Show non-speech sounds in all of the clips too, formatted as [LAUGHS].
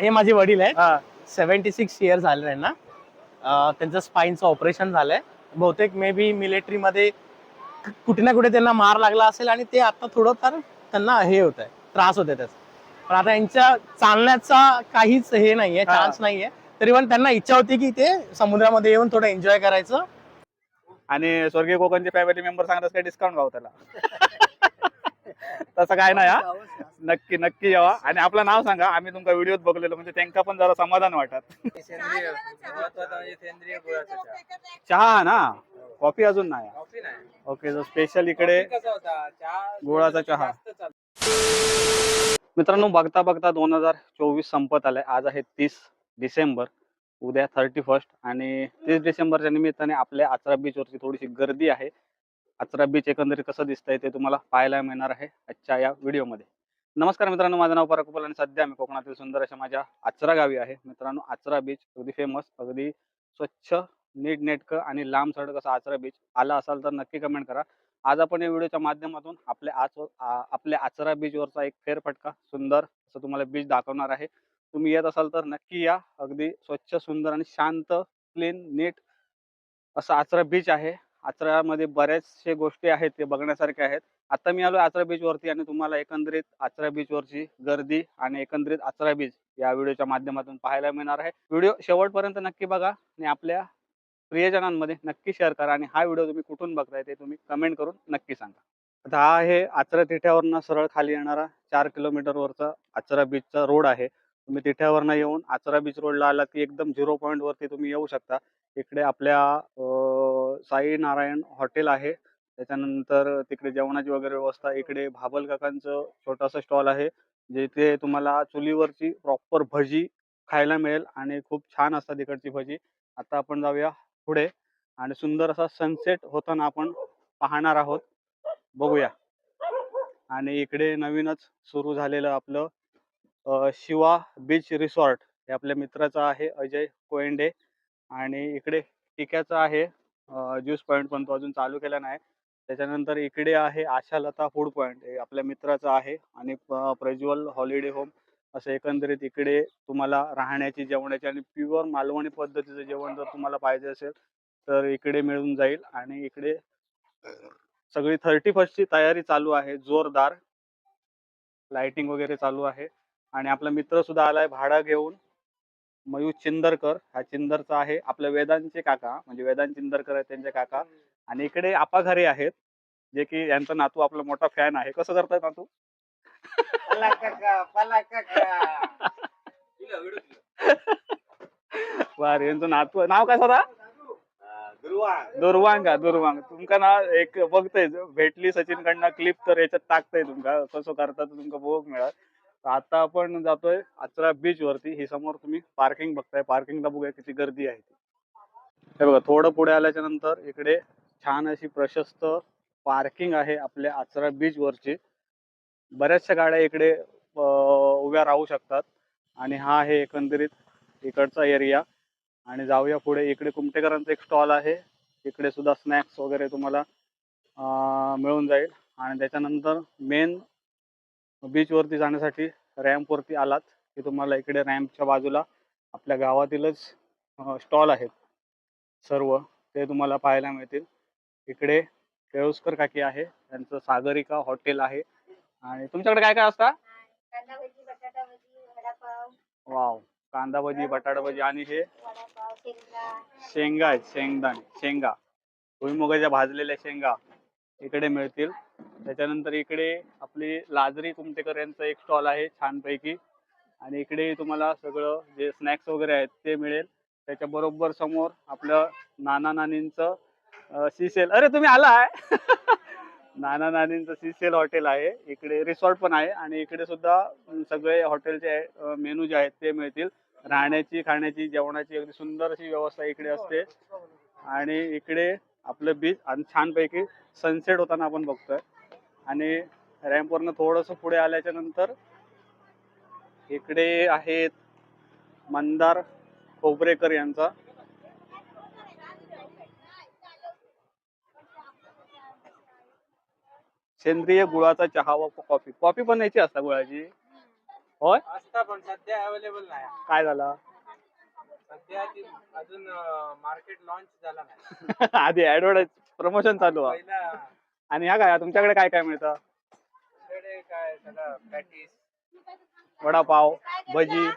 हे माझे वडील आहेत. सेव्हन्टी सिक्स इयर्स झाले त्यांना. त्यांचं स्पाईनचं ऑपरेशन झालंय. बहुतेक मे बी मिलिटरीमध्ये कुठे ना कुठे त्यांना मार लागला असेल आणि ते आता थोडंफार त्यांना हे होत आहे त्रास होते त्याचा. पण आता यांच्या चालण्याचा काहीच हे नाहीये. चान्स नाहीये. तरी पण त्यांना इच्छा होती की ते समुद्रामध्ये येऊन थोडं एन्जॉय करायचं. आणि स्वर्गीय कोकणचे फॅमिली मेंबर सांगतात काय डिस्काउंट भाव त्याला. तसं काय नाही हा. नक्की नक्की यावा. आणि आपलं नाव सांगा. आम्ही तुमचा व्हिडिओत बघलेलो. म्हणजे त्यांना पण जरा समाधान वाटत. सेंद्रिय महत्त्वाचा म्हणजे सेंद्रिय गुळाचा चहा चहा ना? कॉफी अजून नाही. कॉफी नाही. ओके जो स्पेशल इकडे कॉफी कसा होता? चहा गुळाचा चहा. जास्त चालतो. मित्रांनो बघता बघता दोन हजार चोवीस संपत आलाय. आज आहे तीस डिसेंबर. उद्या थर्टी फर्स्ट आणि तीस डिसेंबरच्या निमित्ताने आपल्या आचरा बीच वरती थोडीशी गर्दी आहे. आचरा बीच एकंदरीत कसं दिसतंय ते तुम्हाला पाहायला मिळणार आहे आजच्या या व्हिडिओमध्ये. नमस्कार मित्रांनो माझं नाव पराकुपल आणि सध्या मी कोकणातील सुंदर अशा माझ्या आचरा गावी आहे. मित्रांनो आचरा बीच अगदी फेमस अगदी स्वच्छ नीटनेटकं आणि लांब सडक असा आचरा बीच आला असाल तर नक्की कमेंट करा. आज आपण या व्हिडिओच्या माध्यमातून आपल्या आच आपल्या आचरा बीचवरचा एक फेरफटका सुंदर असं तुम्हाला बीच दाखवणार आहे. तुम्ही येत असाल तर नक्की या. अगदी स्वच्छ सुंदर आणि शांत क्लीन नीट असं आचरा बीच आहे. आचरामध्ये बऱ्याचशे गोष्टी आहेत ते बघण्यासारख्या आहेत. आता मी आलो आचरा बीचवरती आणि तुम्हाला एकंदरीत आचरा बीचवरची गर्दी आणि एकंदरीत आचरा बीच या व्हिडिओच्या माध्यमातून पाहायला मिळणार आहे. व्हिडिओ शेवटपर्यंत नक्की बघा आणि आपल्या प्रियजनांमध्ये नक्की शेअर करा आणि हा व्हिडिओ तुम्ही कुठून बघताय ते तुम्ही कमेंट करून नक्की सांगा. आता हा आहे आचरा तिठ्यावरनं सरळ खाली येणारा चार किलोमीटर वरचा आचरा बीचचा रोड आहे. तुम्ही तिठ्यावरनं येऊन आचरा बीच रोडला आला की एकदम झिरो पॉईंट वरती तुम्ही येऊ शकता. इकडे आपल्या साई नारायण हॉटेल आहे. त्याच्यानंतर तिकडे जेवणाची वगैरे व्यवस्था इकडे भाबल काकांचं छोटासा स्टॉल आहे जिथे तुम्हाला चुलीवरची प्रॉपर भजी खायला मिळेल आणि खूप छान असतात इकडची भजी. आता आपण जाऊया पुढे आणि सुंदर असा सनसेट होताना आपण पाहणार आहोत. बघूया. आणि इकडे नवीनच सुरू झालेलं आपलं शिवा बीच रिसॉर्ट हे आपल्या मित्राचं आहे अजय कोयंडे. आणि इकडे टिक्याचं आहे ज्यूस पॉईंट पण तो अजून चालू केला नाही. त्याच्यानंतर इकडे आहे आशालता फूड पॉईंट हे आपल्या मित्राचं आहे आणि प्रज्वल हॉलिडे होम असं एकंदरीत इकडे तुम्हाला राहण्याची जेवणाची आणि प्युअर मालवणी पद्धतीचं जेवण जर तुम्हाला पाहिजे असेल तर इकडे मिळून जाईल आणि इकडे सगळी थर्टी फर्स्टची तयारी चालू आहे. जोरदार. लाइटिंग वगैरे चालू आहे. आणि आपला मित्र सुद्धा आलाय भाडा घेऊन. मयूर चिंदरकर हा चिंदरचा आहे आपल्या वेदांचे काका म्हणजे वेदांत चिंदरकर आहेत त्यांचे काका. आणि इकडे आपा घरे आहेत जे की यांचा नातू आपला मोठा फॅन आहे. कसं करताय नातू? पला काका, पला काका. दिलं, व्हिडिओ दिलं. वा रे यांचं नातू नाव काय स्वतः दुर्वांग. दुर्वांगा तुमका ना एक बघतोय भेटली सचिन कडनं क्लिप तर याच्यात टाकतंय तुमका. कसं करता तुमका बघ मिळत आता आपण जातोय आचरा बीच वरती. ही समोर तुम्ही पार्किंग बघताय. पार्किंगला बघूया किती गर्दी आहे ती. हे बघा थोडं पुढे आल्याच्यानंतर इकडे छान अशी प्रशस्त पार्किंग आहे आपल्या आचरा बीच वरची. बऱ्याचशा गाड्या इकडे उभ्या राहू शकतात. आणि हा आहे एकंदरीत इकडचा एरिया आणि जाऊया पुढे. इकडे कुमटेकरांचा एक स्टॉल आहे. इकडे सुद्धा स्नॅक्स वगैरे तुम्हाला मिळून जाईल. आणि त्याच्यानंतर मेन बीच वरती जाण्यासाठी रॅम्प वरती आलात. की तुम्हाला इकडे रॅम्पच्या बाजूला आपल्या गावातीलच स्टॉल आहेत. सर्व. ते तुम्हाला पाहायला मिळतील. इकडे केळुसकर काकी आहे. त्यांचं सागरिका हॉटेल आहे. आणि तुमच्याकडे काय काय असतं? वाव कांदा भजी बटाटा भजी आणि हे शेंगा आहेत. शेंगदाणे. शेंगा. भुईमुगाच्या भाजलेल्या शेंगा इकडे मिळतील. त्याच्यानंतर इकडे आपली लाजरी कुमटेकर यांचा एक स्टॉल आहे छानपैकी. आणि इकडे तुम्हाला सगळं जे स्नॅक्स वगैरे आहेत ते मिळेल. त्याच्या बरोबर समोर आपलं नाना नानींचं सीसेल अरे तुम्ही आलाय? [LAUGHS] नाना नानींचं सीसेल हॉटेल आहे. इकडे रिसॉर्ट पण आहे. आणि इकडे सुद्धा सगळे हॉटेलचे मेनू जे आहेत ते मिळतील. राहण्याची खाण्याची जेवणाची अगदी सुंदर अशी व्यवस्था इकडे असते. आणि इकडे आपलं बीच आणि छानपैकी सनसेट होताना आपण बघतोय. आणि रॅम्पवरनं थोडंसं पुढे आल्याच्यानंतर इकडे आहेत मंदार खोबरेकर यांचा. सेंद्रिय गुळाचा चहा व कॉफी. कॉफी पण याची असता गुळाची? होय? असता पण सध्या अवेलेबल नाही. काय झालं? सध्या ती अजून मार्केट लॉन्च झाला नाही. [LAUGHS] आधी ऍडव्हर्टाईज प्रमोशन चालू आहे. पहिला आणि ह्या काय तुमच्याकडे काय काय मिळतं? काय सगळं पॅटीस वडापाव भजी.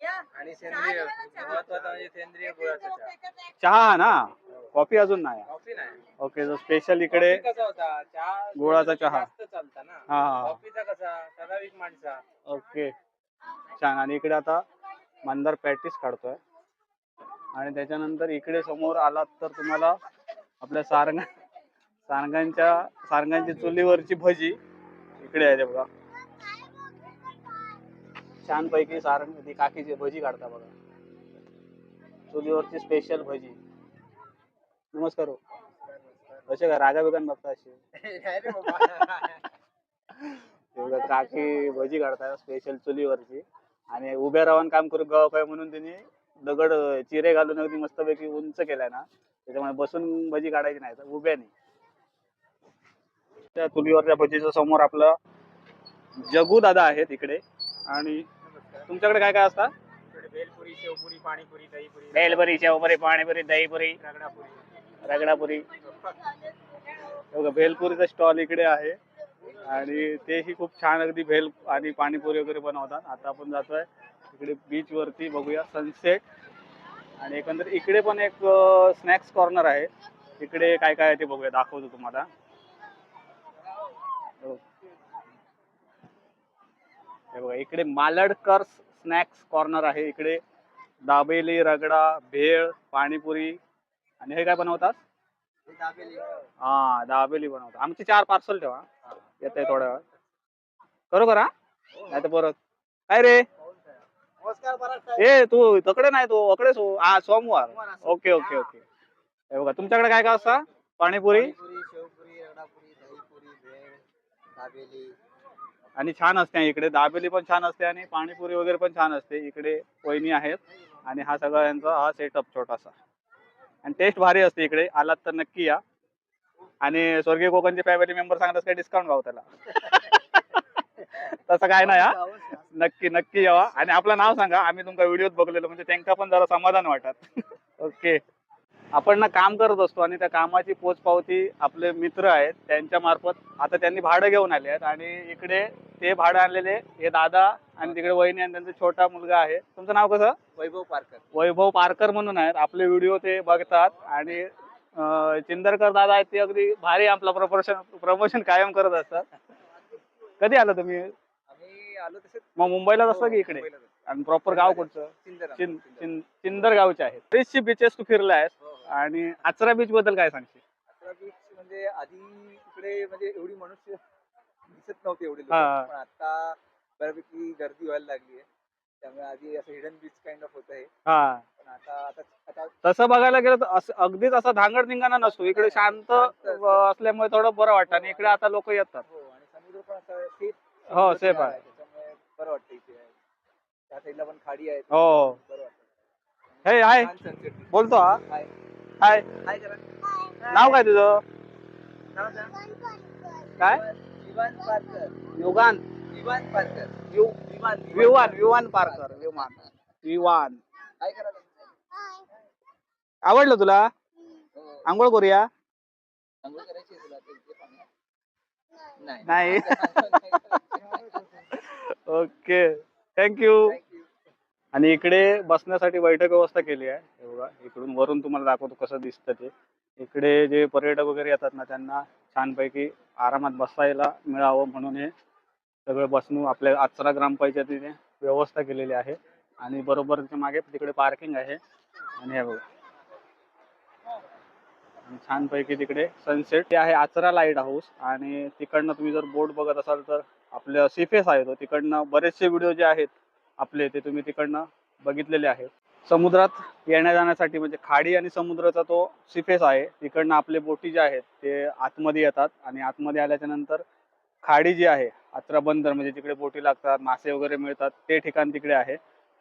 आणि सेंद्रिय महत्वाचं म्हणजे सेंद्रिय गुळाचा चहा. चहा ना? कॉफी अजून नाही. कॉफी नाही. ओके जो स्पेशल इकडे कॉफी कसा होता? चहा गुळाचा चहा. जास्त चालता ना? हा हा. कॉफीचा कसा? ठराविक माणसा. ओके. छान. आणि इकडे आता मंदार पॅटीस काढतोय. आणि त्याच्यानंतर इकडे समोर आलात तर तुम्हाला आपल्या सारंगा सारंगांच्या सारंगांची चुलीवरची भजी. इकडे आहे ते बघा. छान पैकी सारंग ती काकीची भजी काढता बघा. चुलीवरची स्पेशल भजी. नमस्कार हो. असे कसे काय रागा बिगान बघता असे? काकी भजी काढतात स्पेशल चुलीवरची. आणि उभ्या राहून काम करू गाव काय म्हणून त्यांनी दगड चिरे घालून अगदी मस्तपैकी उंच केलाय ना. त्याच्यामुळे बसून भजी काढायची नाही तर उभ्याने. त्या चुलीवरच्या भजीच्या समोर आपलं जगू दादा आहेत इकडे. आणि तुमच्याकडे काय काय असतात? भेलपुरी शेवपुरी पाणीपुरी दहीपुरी. बेलपुरी शेवपुरी पाणीपुरी दहीपुरी. रगडापुरी. रगडापुरी. हे बघा भेलपुरीचा स्टॉल इकडे आहे. आणि तेही खूप छान अगदी भेल आणि पाणीपुरी वगैरे बनवतात. आता आपण जातोय इकडे बीच वरती बघूया सनसेट आणि एकंदर इकडे पण एक स्नॅक्स कॉर्नर आहे. इकडे काय काय आहे ते बघूया दाखवतो तुम्हाला. हे बघा इकडे मालडकर स्नॅक्स कॉर्नर आहे. इकडे दाबेली रगडा भेळ पाणीपुरी. आणि हे काय बनवतात? हा दाबेली. बनवतात. आमचे चार पार्सल ठेवा. येत आहे थोड्या वेळात करू करा नाही तर परत. काय रे? ए तू तकडे नाही तू अकडेच हो. हा सोमवार. Okay okay okay. हे बघा तुमच्याकडे काय काय असतं? पाणीपुरी? पाणीपुरी शेवपुरी रगडापुरी दहीपुरी भेळ दाबेली. आणि छान असते इकडे. दाबेली पण छान असते आणि पाणीपुरी वगैरे पण छान असते. इकडे वहिनी आहेत आणि हा सगळा यांचा हा सेटअप छोटासा. आणि टेस्ट भारी असते इकडे. आलात तर नक्की या. आणि स्वर्गीय कोकणचे फॅमिली मेंबर सांगतात काय डिस्काउंट भाव त्याला. तसं काय नाही हा. नक्की नक्की यावा. आणि आपलं नाव सांगा. आम्ही तुमचा व्हिडिओत बघलेलो. म्हणजे त्यांना पण जरा समाधान वाटत. [LAUGHS] ओके आपण ना काम करत असतो आणि त्या कामाची पोचपावती आपले मित्र आहेत त्यांच्या मार्फत आता त्यांनी भाडं घेऊन आले आहेत आणि इकडे ते भाडं आणलेले हे दादा आणि तिकडे वहिनी आणि त्यांचा छोटा मुलगा आहे. तुमचं नाव कसं? वैभव पारकर. वैभव पारकर म्हणून आहेत. आपले व्हिडिओ ते बघतात आणि चिंदरकर दादा आहेत ते अगदी भारी आपलं प्रमोशन प्रमोशन कायम करत असतात. कधी आला तुम्ही? आलो तसे मग मुंबईलाच असतं की इकडे? आणि प्रॉपर गाव कुठचं चिंदर गावचे आहेत. बरेचसे बीचेस तू फिरला आहेस आणि आचरा बीच बद्दल काय सांगशील? अठरा बीच म्हणजे आधी तिकडे म्हणजे एवढी मनुष्य दिसत नव्हते एवढे लोक. हा. पण आता बऱ्यापैकी गर्दी व्हायला लागली आहे. त्यामुळे आधी असं हिडन बीच काइंड ऑफ होत आहे हा. पण आता आता आता तसं बघायला गेलं तर असं अगदीच असा धांगड धिंगाणा नसतो. इकडे शांत अं, असल्यामुळे थोडं बरं वाटतं आणि इकडे आता लोक येतात. हो आणि समुद्र पण असं सेफ हो, safe आहे. त्याच्यामुळे बरं वाटतं इथे त्या साईडला पण खाडी आहे. हो. बरं वाटतं. हे दिसतो. बोलतो हा. हाय. हाय हाय करा नाव काय तुझं? नाव सांग. काय? विवान पारकर. युगान. विवान पारकर. यु- विवान विवान. विवान पारकर. विमान विवान. हाय करा आवडलं तुला? हो. आंघोळ करूया? अंघोळ करायची आहे तुला? नाही. नाही. [LAUGHS] Okay thank you. आणि इकडे बसण्यासाठी बैठक व्यवस्था केली आहे. हे बघा इकडून वरून तुम्हाला दाखवतो कसं दिसतं ते. इकडे जे पर्यटक वगैरे येतात ना त्यांना छानपैकी आरामात बसायला मिळावं म्हणून हे सगळं बसणूक आपल्या आचरा ग्रामपंचायतीने व्यवस्था केलेली आहे. आणि बरोबर त्याच्यामागे तिकडे पार्किंग आहे. आणि हे बघा. छानपैकी तिकडे सनसेट ते आहे आचरा लाइट हाऊस आणि तिकडनं तुम्ही जर बोट बघत असाल तर आपलं सीफेस आहे तो. तिकडनं बरेचसे व्हिडिओ जे आहेत आपले ते तुम्ही तिकडनं बघितलेले आहेत. समुद्रात येण्या जाण्यासाठी म्हणजे खाडी आणि समुद्राचा तो सिफेस आहे. तिकडनं आपले बोटी जे आहेत ते आतमध्ये येतात आणि आतमध्ये आल्याच्यानंतर खाडी जी आहे आचरा बंदर म्हणजे तिकडे बोटी लागतात मासे वगैरे मिळतात ते ठिकाण तिकडे आहे.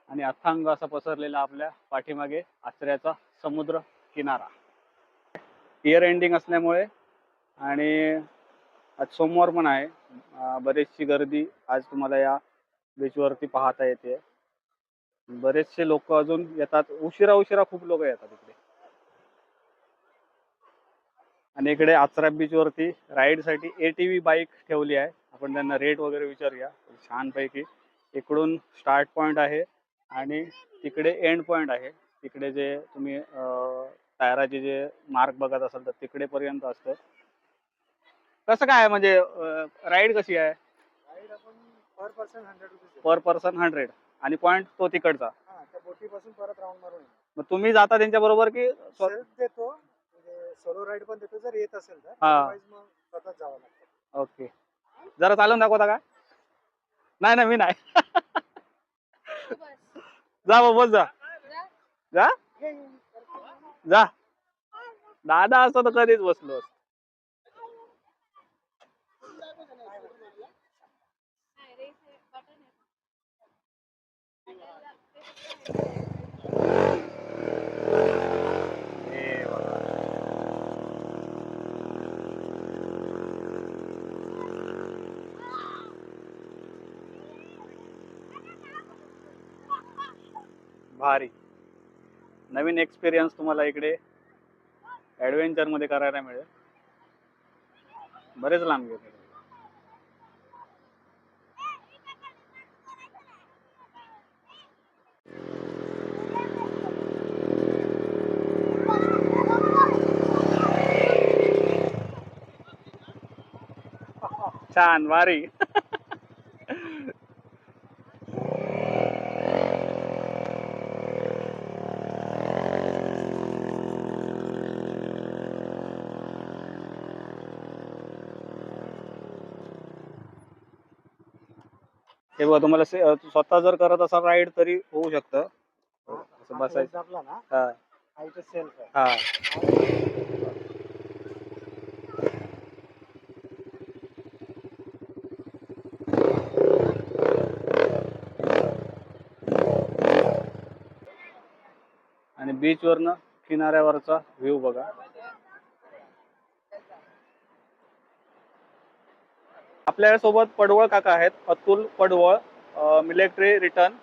आणि अथांग असा पसरलेला आपल्या पाठीमागे आचऱ्याचा समुद्र किनारा. इयर एंडिंग असल्यामुळे आणि आज सोमवार पण आहे. बरीचशी गर्दी आज तुम्हाला या बीचवरती पाहता येते. बरेचसे लोक अजून येतात. उशिरा उशिरा खूप लोक येतात इकडे. आणि इकडे आचरा बीच वरती राईडसाठी एटीव्ही बाईक ठेवली आहे. आपण त्यांना रेट वगैरे विचारूया. छानपैकी. इकडून स्टार्ट पॉइंट आहे आणि तिकडे एंड पॉइंट आहे. तिकडे जे तुम्ही टायराचे जे मार्क बघत असाल तर तिकडे पर्यंत असतं. कसं काय आहे? म्हणजे राईड कशी आहे? Per person hundred rupees per person hundred आणि पॉइंट तो तिकडचा. हा त्या बोटीपासून परत राऊंड मारून मग तुम्ही जाता त्यांच्या बरोबर की स्व- देतो म्हणजे सोलो राईड पण देतो जर येत असेल तर. हा. Otherwise मग स्वतःच जावं लागतं. ओके जरा चालून दाखवता का? नाही नाही मी नाही. [LAUGHS] जा बाबा बस जा. जा? जा. दादा असतो तर कधीच बसलो असतो. भारी. नवीन एक्सपिरियन्स तुम्हाला इकडे ॲडव्हेंचरमध्ये करायला मिळेल. बरेच लांब गेले. छान भारी हे बघा तुम्हाला स्वतः जर करत असाल राईड तरी होऊ शकतं असं बसायचं आपला ना हा हा सेल्फ आहे हा बीच वरनं किनाऱ्यावरचा व्ह्यू बघा. आपल्यासोबत पडवळ काका आहेत अतुल पडवळ मिलिटरी रिटर्न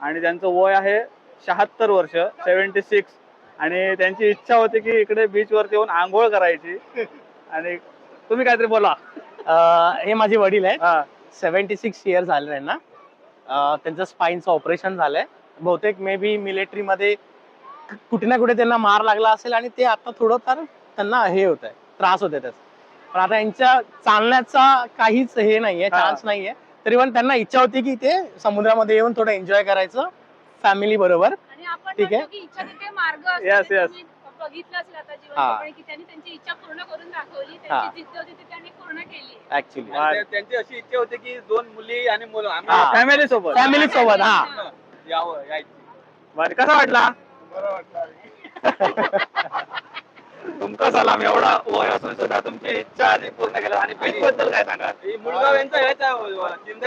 आणि त्यांचं वय आहे शहात्तर वर्ष सेव्हन्टी सिक्स आणि त्यांची इच्छा होती की इकडे बीच वरती येऊन आंघोळ करायची. आणि तुम्ही काहीतरी बोला. हे माझे वडील आहेत. सेव्हन्टी सिक्स इयर्स झाले त्यांना अं, त्यांचं स्पाईनचं ऑपरेशन झालंय. बहुतेक मे बी मिलिटरीमध्ये कुठे ना कुठे त्यांना मार लागला असेल आणि ते आता थोडं तर त्यांना हे होत आहे त्रास होते त्याचा पण आता यांच्या चालण्याचा काहीच हे नाहीये हा. चान्स नाहीये तरी पण त्यांना इच्छा होती की ते समुद्रामध्ये येऊन थोडं एन्जॉय करायचं फॅमिली बरोबर आणि आपण ठीक आहे. मार्ग हा. की त्यांनी त्यांची इच्छा पूर्ण करून दाखवली हा. त्यांची जिद्द होती ती त्यांनी पूर्ण केली ऍक्च्युली वा. आणि त्यांची अशी इच्छा होती की दोन मुली आणि मुलं. आम्ही फॅमिली सोबत फॅमिली सोबत हा यावं यायची कसा वाटला [LAUGHS] तुमचा सलाम एवढा वय असून सुद्धा तुमची इच्छा आधी पूर्ण केला आणि बीच बद्दल काय सांगा ही यांचा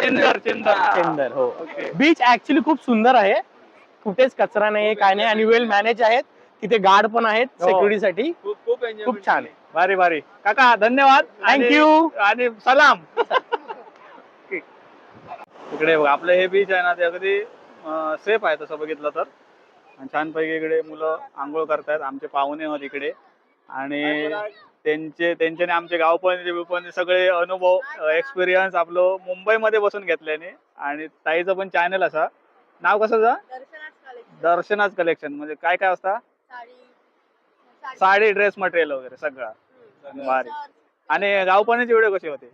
चिंदर चिंदर सुंदर हो. ओके. बीच ऍक्च्युली खूप सुंदर आहे. कुठेच कचरा नाही काय नाही. आणि वेल मॅनेज आहेत. तिथे गार्ड पण आहेत हो. सिक्युरिटीसाठी खूप खूप एन्जॉय खूप छान. आहे भारी भारी. काका धन्यवाद. आणि- थँक्यू आणि सलाम. [LAUGHS] इकडे बघा, आपलं हे बीच आहे ना ते अगदी सेफ आहे तसं बघितलं तर. आणि छानपैकी इकडे मुलं आंघोळ करतायत आमचे पाहुणे आहोत इकडे. आणि त्यांचे त्यांच्याने आमचे गावपणी बिवपणी सगळे अनुभव एक्सपिरियन्स आपलं मुंबईमध्ये बसून घेतल्याने. आणि ताईचं पण चॅनल असा. नाव कसं जा दर्शनाच कलेक्शन म्हणजे काय काय असता? साडी. ड्रेस मटेरियल वगैरे सगळं. भारी. आणि गावपणीचे व्हिडिओ कसे होते?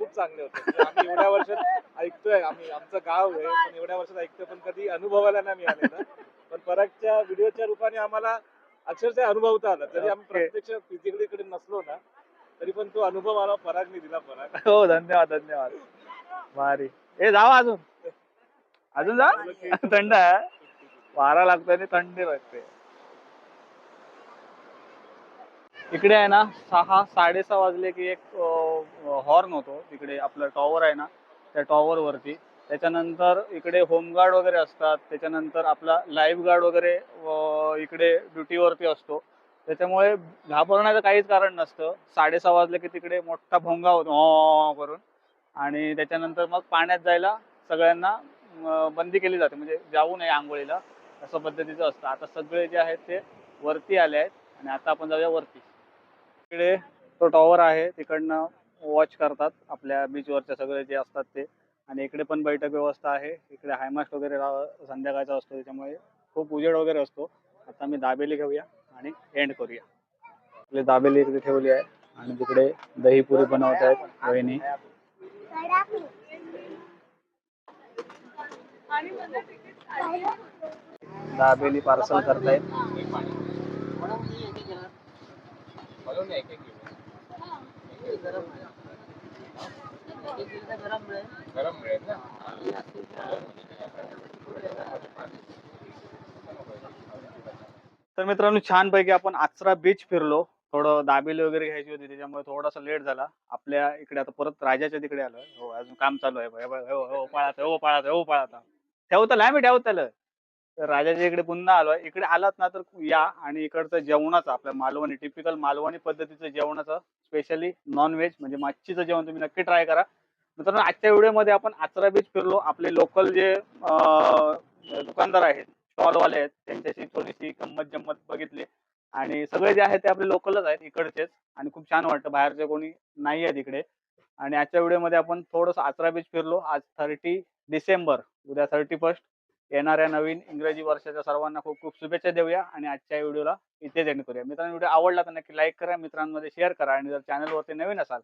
खूप चांगले होते. म्हणजे आम्ही एवढ्या वर्षात ऐकतोय. आम्ही आमचं गाव आहे पण एवढ्या वर्षात ऐकतोय पण कधी अनुभवायला नाही मिळालेलं. पण परागच्या व्हिडिओच्या रूपाने आम्हाला अक्षरशः अनुभवता आला. जरी आम्ही Okay. प्रत्यक्ष फिजिकली इकडे नसलो ना तरी पण तो अनुभव आला परागने दिला पराग. [LAUGHS] हो धन्यवाद धन्यवाद. भारी. ए जावा अजून. अजून जा [LAUGHS] थंड आहे. वारा लागतो आणि थंडी लागते इकडे आहे ना सहा साडेसहा वाजले की एक हॉर्न होतो. तिकडे आपलं टॉवर आहे ना त्या टॉवर वरती. त्याच्यानंतर इकडे होमगार्ड वगैरे असतात. त्याच्यानंतर आपला लाईफ गार्ड वगैरे इकडे ड्युटीवरती असतो. त्याच्यामुळे घाबरण्याचं काहीच कारण नसतं. साडेसहा वाजले की तिकडे मोठा भोंगा होतो करून. आणि त्याच्यानंतर मग पाण्यात जायला सगळ्यांना बंदी केली जाते. म्हणजे जाऊ नये आंघोळीला. असं पद्धतीचं असतं. आता सगळे जे आहेत ते वरती आले आहेत. आणि आता आपण जाऊया वरती. इकडे तो टॉवर आहे. तिकडनं वॉच करतात आपल्या बीचवरचे सगळे जे असतात ते. आणि इकडे पण बैठक व्यवस्था आहे. इकडे हायमास्ट वगैरे संध्याकाळचा असतो त्याच्यामुळे खूप उजेड वगैरे असतो. आता मी दाबेली घेऊया आणि एंड करूया. आपली दाबेली इकडे ठेवली आहे आणि तिकडे दहीपुरी बनवत आहेत वहिनी. आणि तर मित्रांनो छानपैकी आपण आचरा बीच फिरलो. थोडं दाबेली वगैरे घ्यायची होती त्याच्यामुळे थोडासा लेट झाला. आपल्या इकडे आता परत राजाच्या तिकडे आलो हो अजून काम चालू आहे. बघा, हो पाळात हो पाळात हो पळात मी आम्ही ठेवतं तर राजाच्या इकडे पुन्हा आलो इकडे आलात ना तर या आणि इकडचं जेवणाचं आपल्या मालवणी टिपिकल मालवणी पद्धतीचं जेवणाचं स्पेशली नॉनव्हेज म्हणजे मच्छीचं जेवण तुम्ही नक्की ट्राय करा. मित्रांनो आजच्या व्हिडिओमध्ये आपण आचरा बीच फिरलो. आपले लोकल जे दुकानदार आहेत स्टॉलवाले आहेत त्यांच्याशी थोडीशी गंमत जम्मत बघितली. आणि सगळे जे आहेत ते आपले लोकलच आहेत इकडचेच. आणि खूप छान वाटतं बाहेरचे कोणी नाही आहेत इकडे. आणि आजच्या व्हिडिओमध्ये आपण थोडंसं आचरा बीच फिरलो. आज थर्टी डिसेंबर उद्या थर्टी फर्स्ट येणाऱ्या नवीन इंग्रजी वर्षाच्या सर्वांना खूप खूप शुभेच्छा देऊया. आणि आजच्या व्हिडिओला इथेच एंड करूया. मित्रांनो व्हिडिओ आवडला तर नक्की लाईक करा. मित्रांमध्ये शेअर करा. आणि जर चॅनलवरती नवीन असाल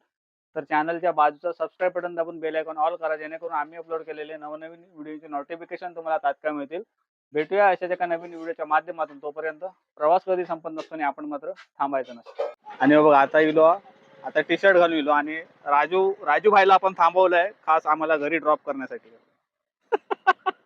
तर चॅनलच्या बाजूचा सबस्क्राईब बटन दाबून बेल आयकॉन ऑल करा जेणेकरून आम्ही अपलोड केलेले नवनवीन व्हिडिओचे नोटिफिकेशन तुम्हाला तात्काळ मिळतील. भेटूया अशाच एका नवीन व्हिडिओच्या माध्यमातून. तोपर्यंत प्रवास कधी संपत नसतो आणि आपण मात्र थांबायचं नसतं. आणि बघ आता इलो आता टी शर्ट घालून इलो आणि राजू राजू भाईला आपण थांबवलंय खास आम्हाला घरी ड्रॉप करण्यासाठी. [LAUGHS]